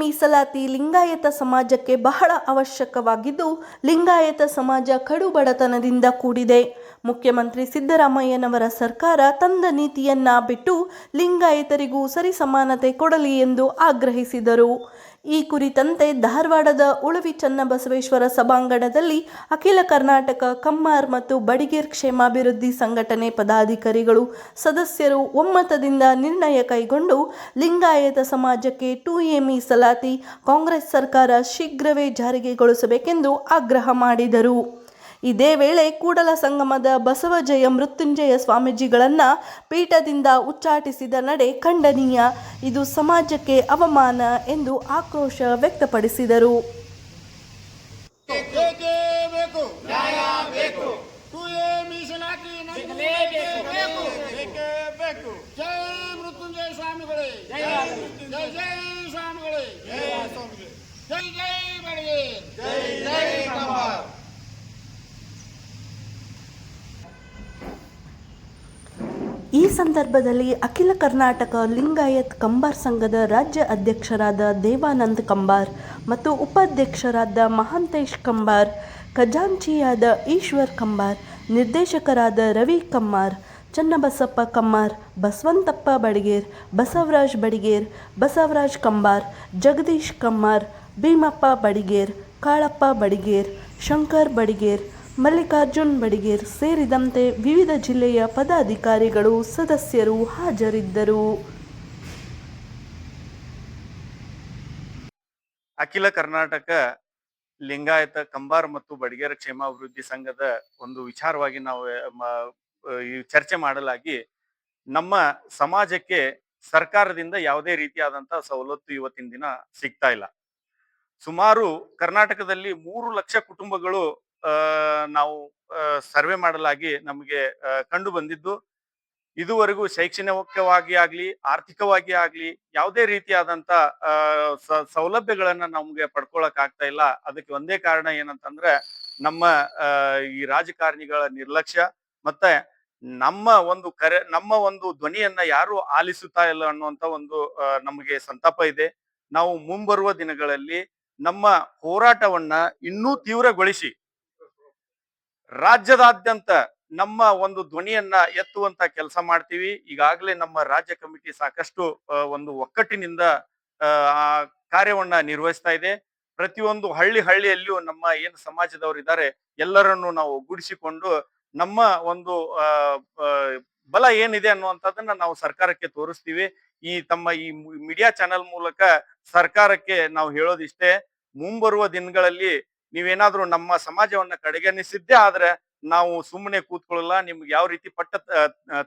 ಮೀಸಲಾತಿ ಲಿಂಗಾಯತ ಸಮಾಜಕ್ಕೆ ಬಹಳ ಅವಶ್ಯಕವಾಗಿದ್ದು ಲಿಂಗಾಯತ ಸಮಾಜ ಕಡುಬಡತನದಿಂದ ಕೂಡಿದೆ. ಮುಖ್ಯಮಂತ್ರಿ ಸಿದ್ದರಾಮಯ್ಯನವರ ಸರ್ಕಾರ ತಂದ ನೀತಿಯನ್ನ ಬಿಟ್ಟು ಲಿಂಗಾಯತರಿಗೂ ಸರಿಸಮಾನತೆ ಕೊಡಲಿ ಎಂದು ಆಗ್ರಹಿಸಿದರು. ಈ ಕುರಿತಂತೆ ಧಾರವಾಡದ ಉಳವಿ ಚನ್ನಬಸವೇಶ್ವರ ಸಭಾಂಗಣದಲ್ಲಿ ಅಖಿಲ ಕರ್ನಾಟಕ ಕಮ್ಮಾರ್ ಮತ್ತು ಬಡಿಗೇರ್ ಕ್ಷೇಮಾಭಿವೃದ್ಧಿ ಸಂಘಟನೆ ಪದಾಧಿಕಾರಿಗಳು ಸದಸ್ಯರು ಒಮ್ಮತದಿಂದ ನಿರ್ಣಯ ಕೈಗೊಂಡು ಲಿಂಗಾಯತ ಸಮಾಜಕ್ಕೆ ಟು ಎ ಮೀಸಲಾತಿ, ಕಾಂಗ್ರೆಸ್ ಸರ್ಕಾರ ಶೀಘ್ರವೇ ಜಾರಿಗೆಗೊಳಿಸಬೇಕೆಂದು ಆಗ್ರಹ ಮಾಡಿದರು. ಇದೇ ವೇಳೆ ಕೂಡಲ ಸಂಗಮದ ಬಸವಜಯ ಮೃತ್ಯುಂಜಯ ಸ್ವಾಮೀಜಿಗಳನ್ನು ಪೀಠದಿಂದ ಉಚ್ಚಾಟಿಸಿದ ನಡೆ ಖಂಡನೀಯ. ಇದು ಸಮಾಜಕ್ಕೆ ಅವಮಾನ ಎಂದು ಆಕ್ರೋಶ ವ್ಯಕ್ತಪಡಿಸಿದರು. ಜೈ ಬೇಕು ನ್ಯಾಯ ಬೇಕು ಟು ಎ ಮೀಸಲಾತಿ ನಮಗೆ ಬೇಕು ಬೇಕೇ ಬೇಕು ಜೈ ಮೃತ್ಯುಂಜಯ ಸ್ವಾಮಿಗಳೇ ಜೈ ಜೈ ಜೈ ಸ್ವಾಮಿಗಳೇ ಜೈ ಸ್ವಾಮಿಗಳೇ ಜೈ ಜೈ ಬಡಿಗೆ ಜೈ ಜೈ ಕಮಾರ್ ಈ ಸಂದರ್ಭದಲ್ಲಿ ಅಖಿಲ ಕರ್ನಾಟಕ ಲಿಂಗಾಯತ್ ಕಂಬಾರ್ ಸಂಘದ ರಾಜ್ಯ ಅಧ್ಯಕ್ಷರಾದ ದೇವಾನಂದ್ ಕಂಬಾರ್ ಮತ್ತು ಉಪಾಧ್ಯಕ್ಷರಾದ ಮಹಾಂತೇಶ್ ಕಂಬಾರ್, ಖಜಾಂಚಿಯಾದ ಈಶ್ವರ್ ಕಂಬಾರ್, ನಿರ್ದೇಶಕರಾದ ರವಿ ಕಮ್ಮಾರ್ ಚನ್ನಬಸಪ್ಪ ಕಮ್ಮಾರ್ ಬಸವಂತಪ್ಪ ಬಡಿಗೇರ್, ಬಸವರಾಜ್ ಬಡಿಗೇರ್, ಬಸವರಾಜ್ ಕಂಬಾರ್, ಜಗದೀಶ್ ಕಮ್ಮಾರ್ ಭೀಮಪ್ಪ ಬಡಿಗೇರ್, ಕಾಳಪ್ಪ ಬಡಿಗೇರ್, ಶಂಕರ್ ಬಡಿಗೇರ್ ಮಲ್ಲಿಕಾರ್ಜುನ್ ಬಡಿಗೇರ್ ಸೇರಿದಂತೆ ವಿವಿಧ ಜಿಲ್ಲೆಯ ಪದಾಧಿಕಾರಿಗಳು ಸದಸ್ಯರು ಹಾಜರಿದ್ದರು. ಅಖಿಲ ಕರ್ನಾಟಕ ಲಿಂಗಾಯತ ಕಂಬಾರ್ ಮತ್ತು ಬಡಿಗೇರ ಕ್ಷೇಮಾಭಿವೃದ್ಧಿ ಸಂಘದ ಒಂದು ವಿಚಾರವಾಗಿ ನಾವು ಚರ್ಚೆ ಮಾಡಲಾಗಿ ನಮ್ಮ ಸಮಾಜಕ್ಕೆ ಸರ್ಕಾರದಿಂದ ಯಾವುದೇ ರೀತಿಯಾದಂತಹ ಸವಲತ್ತು ಇವತ್ತಿನ ದಿನ ಸಿಗ್ತಾ ಇಲ್ಲ. ಸುಮಾರು ಕರ್ನಾಟಕದಲ್ಲಿ ಮೂರು ಲಕ್ಷ ಕುಟುಂಬಗಳು ನಾವು ಸರ್ವೆ ಮಾಡಲಾಗಿ ನಮಗೆ ಕಂಡು ಬಂದಿದ್ದು. ಇದುವರೆಗೂ ಶೈಕ್ಷಣಿಕವಾಗಿ ಆಗ್ಲಿ, ಆರ್ಥಿಕವಾಗಿ ಆಗ್ಲಿ, ಯಾವುದೇ ರೀತಿಯಾದಂತ ಸೌಲಭ್ಯಗಳನ್ನು ನಮ್ಗೆ ಪಡ್ಕೊಳಕ್ ಆಗ್ತಾ ಇಲ್ಲ. ಅದಕ್ಕೆ ಒಂದೇ ಕಾರಣ ಏನಂತಂದ್ರೆ, ನಮ್ಮ ಈ ರಾಜಕಾರಣಿಗಳ ನಿರ್ಲಕ್ಷ್ಯ ಮತ್ತೆ ನಮ್ಮ ಒಂದು ಕರೆ, ನಮ್ಮ ಒಂದು ಧ್ವನಿಯನ್ನ ಯಾರು ಆಲಿಸುತ್ತಾ ಇಲ್ಲ ಅನ್ನುವಂತ ಒಂದು ನಮಗೆ ಸಂತಾಪ ಇದೆ. ನಾವು ಮುಂಬರುವ ದಿನಗಳಲ್ಲಿ ನಮ್ಮ ಹೋರಾಟವನ್ನ ಇನ್ನೂ ತೀವ್ರಗೊಳಿಸಿ ರಾಜ್ಯದಾದ್ಯಂತ ನಮ್ಮ ಒಂದು ಧ್ವನಿಯನ್ನ ಎತ್ತುವಂತ ಕೆಲಸ ಮಾಡ್ತೀವಿ. ಈಗಾಗಲೇ ನಮ್ಮ ರಾಜ್ಯ ಕಮಿಟಿ ಸಾಕಷ್ಟು ಒಂದು ಒಕ್ಕಟ್ಟಿನಿಂದ ಆ, ಕಾರ್ಯವನ್ನ ನಿರ್ವಹಿಸ್ತಾ ಇದೆ. ಪ್ರತಿಯೊಂದು ಹಳ್ಳಿ ಹಳ್ಳಿಯಲ್ಲಿಯೂ ನಮ್ಮ ಏನು ಸಮಾಜದವರು ಇದ್ದಾರೆ ಎಲ್ಲರನ್ನು ನಾವು ಒಗ್ಗೂಡಿಸಿಕೊಂಡು ನಮ್ಮ ಒಂದು ಬಲ ಏನಿದೆ ಅನ್ನುವಂಥದ್ದನ್ನ ನಾವು ಸರ್ಕಾರಕ್ಕೆ ತೋರಿಸ್ತೀವಿ. ಈ ತಮ್ಮ ಈ ಮೀಡಿಯಾ ಚಾನೆಲ್ ಮೂಲಕ ಸರ್ಕಾರಕ್ಕೆ ನಾವು ಹೇಳೋದಿಷ್ಟೇ ಮುಂಬರುವ ದಿನಗಳಲ್ಲಿ ನೀವೇನಾದ್ರೂ ನಮ್ಮ ಸಮಾಜವನ್ನ ಕಡೆಗಣಿಸಿದ್ದೇ ಆದ್ರೆ ನಾವು ಸುಮ್ಮನೆ ಕೂತ್ಕೊಳ್ಳಲ್ಲ, ನಿಮ್ಗೆ ಯಾವ ರೀತಿ ಪಟ್ಟ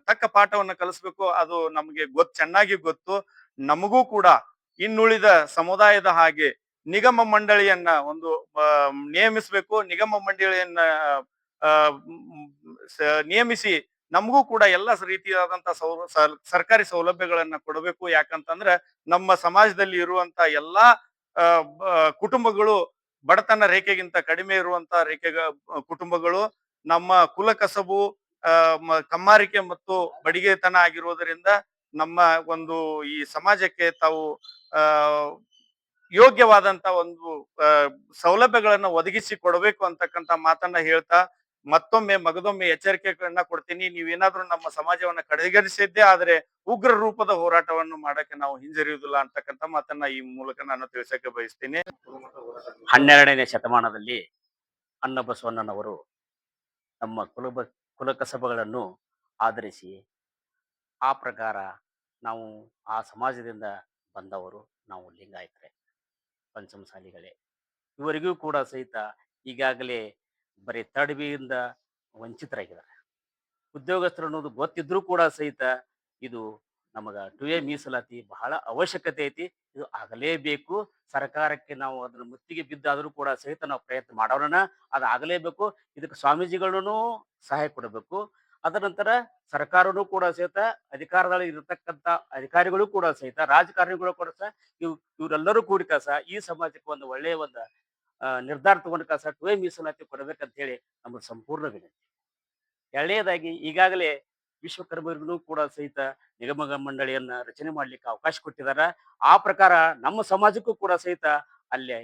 ತಕ್ಕ ಪಾಠವನ್ನ ಕಲಿಸ್ಬೇಕು ಅದು ನಮಗೆ ಗೊತ್, ಚೆನ್ನಾಗಿ ಗೊತ್ತು. ನಮಗೂ ಕೂಡ ಇನ್ನುಳಿದ ಸಮುದಾಯದ ಹಾಗೆ ನಿಗಮ ಮಂಡಳಿಯನ್ನ ಒಂದು ನೇಮಿಸಬೇಕು. ನಿಗಮ ಮಂಡಳಿಯನ್ನ ನೇಮಿಸಿ ನಮಗೂ ಕೂಡ ಎಲ್ಲ ರೀತಿಯಾದಂತ ಸರ್ಕಾರಿ ಸೌಲಭ್ಯಗಳನ್ನ ಕೊಡಬೇಕು. ಯಾಕಂತಂದ್ರೆ ನಮ್ಮ ಸಮಾಜದಲ್ಲಿ ಇರುವಂತ ಎಲ್ಲಾ ಕುಟುಂಬಗಳು ಬಡತನ ರೇಖೆಗಿಂತ ಕಡಿಮೆ ಇರುವಂತ ರೇಖೆ ಕುಟುಂಬಗಳು ನಮ್ಮ ಕುಲ ಕಸಬು ಕಮ್ಮಾರಿಕೆ ಮತ್ತು ಬಡಿಗೆತನ ಆಗಿರುವುದರಿಂದ ನಮ್ಮ ಒಂದು ಈ ಸಮಾಜಕ್ಕೆ ತಾವು ಯೋಗ್ಯವಾದಂತ ಒಂದು ಸೌಲಭ್ಯಗಳನ್ನ ಒದಗಿಸಿ ಕೊಡಬೇಕು ಅಂತಕ್ಕಂತ ಮಾತನ್ನ ಹೇಳ್ತಾ ಮತ್ತೊಮ್ಮೆ ಮಗದೊಮ್ಮೆ ಎಚ್ಚರಿಕೆಗಳನ್ನ ಕೊಡ್ತೀನಿ. ನೀವೇನಾದ್ರೂ ನಮ್ಮ ಸಮಾಜವನ್ನ ಕಡೆಗಣಿಸಿದ್ದೇ ಆದ್ರೆ ಉಗ್ರ ರೂಪದ ಹೋರಾಟವನ್ನು ಮಾಡಕ್ಕೆ ನಾವು ಹಿಂಜರಿಯುವುದಿಲ್ಲ ಅಂತಕ್ಕಂತ ಮಾತನ್ನ ಈ ಮೂಲಕ ನಾನು ತಿಳಿಸಕ್ಕೆ ಬಯಸ್ತೀನಿ. ಹನ್ನೆರಡನೇ ಶತಮಾನದಲ್ಲಿ ಅನ್ನಬಸವಣ್ಣನವರು ನಮ್ಮ ಕುಲಬ ಕುಲಕಸಬಗಳನ್ನು ಆಧರಿಸಿ ಆ ಪ್ರಕಾರ ನಾವು ಆ ಸಮಾಜದಿಂದ ಬಂದವರು ನಾವು ಲಿಂಗಾಯತ್ರೆ, ಪಂಚಮಸಾಲಿಗಳೇ. ಇವರಿಗೂ ಕೂಡ ಸಹಿತ ಈಗಾಗಲೇ ಬರೀ ತಡವಿಯಿಂದ ವಂಚಿತರಾಗಿದ್ದಾರೆ. ಉದ್ಯೋಗಸ್ಥರು ಅನ್ನೋದು ಗೊತ್ತಿದ್ರೂ ಕೂಡ ಸಹಿತ ಇದು ನಮಗ ಟು ಎ ಮೀಸಲಾತಿ ಬಹಳ ಅವಶ್ಯಕತೆ ಐತಿ. ಇದು ಆಗಲೇಬೇಕು. ಸರ್ಕಾರಕ್ಕೆ ನಾವು ಅದ್ರ ಮುತ್ತಿಗೆ ಬಿದ್ದಾದರೂ ಕೂಡ ಸಹಿತ ನಾವು ಪ್ರಯತ್ನ ಮಾಡೋಣ ಅದು ಆಗಲೇಬೇಕು. ಇದಕ್ಕೆ ಸ್ವಾಮೀಜಿಗಳನ್ನು ಸಹಾಯ ಕೊಡಬೇಕು. ಅದರ ನಂತರ ಸರ್ಕಾರನೂ ಕೂಡ ಸಹಿತ ಅಧಿಕಾರದಲ್ಲಿ ಇರತಕ್ಕಂಥ ಅಧಿಕಾರಿಗಳು ಕೂಡ ಸಹಿತ ರಾಜಕಾರಣಿಗಳು ಕೂಡ ಸಹ ಇವ್ ಇವರೆಲ್ಲರೂ ಕೂಡಿ ಸಹ ಈ ಸಮಾಜಕ್ಕೆ ಒಂದು ಒಳ್ಳೆಯ ಒಂದು ನಿರ್ಧಾರ ತಗೊಂಡ ಕಸ ಮೀಸಲಾತಿ ಕೊಡಬೇಕಂತ ಹೇಳಿ ನಮ್ಮ ಸಂಪೂರ್ಣ ವಿನಂತಿ. ಎರಡನೇದಾಗಿ ಈಗಾಗಲೇ ವಿಶ್ವಕರ್ಮರಿಗೂ ಕೂಡ ಸಹಿತ ನಿಗಮ ಮಂಡಳಿಯನ್ನ ರಚನೆ ಮಾಡ್ಲಿಕ್ಕೆ ಅವಕಾಶ ಕೊಟ್ಟಿದಾರ ಆ ಪ್ರಕಾರ ನಮ್ಮ ಸಮಾಜಕ್ಕೂ ಕೂಡ ಸಹಿತ ಅಲ್ಲಿ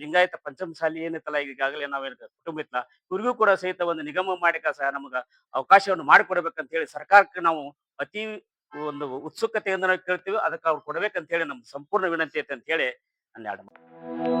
ಲಿಂಗಾಯತ ಪಂಚಮಸಾಲಿ ಏನೈತಲ್ಲ ಈಗಾಗಲೇ ನಾವೇನು ಕುಟುಂಬ ಇತ್ತಲ್ಲ, ಇವ್ರಿಗೂ ಕೂಡ ಸಹಿತ ಒಂದು ನಿಗಮ ಮಾಡಿಕ ಸಹ ನಮಗ ಅವಕಾಶವನ್ನು ಮಾಡಿಕೊಡ್ಬೇಕಂತ ಹೇಳಿ ಸರ್ಕಾರಕ್ಕೆ ನಾವು ಅತಿ ಒಂದು ಉತ್ಸುಕತೆಯಿಂದ ನಾವು ಕೇಳ್ತೀವಿ. ಅದಕ್ಕೆ ಅವ್ರು ಕೊಡ್ಬೇಕಂತ ಹೇಳಿ ನಮ್ಮ ಸಂಪೂರ್ಣ ವಿನಂತಿ ಐತೆ ಅಂತ ಹೇಳಿ ಮಾತು.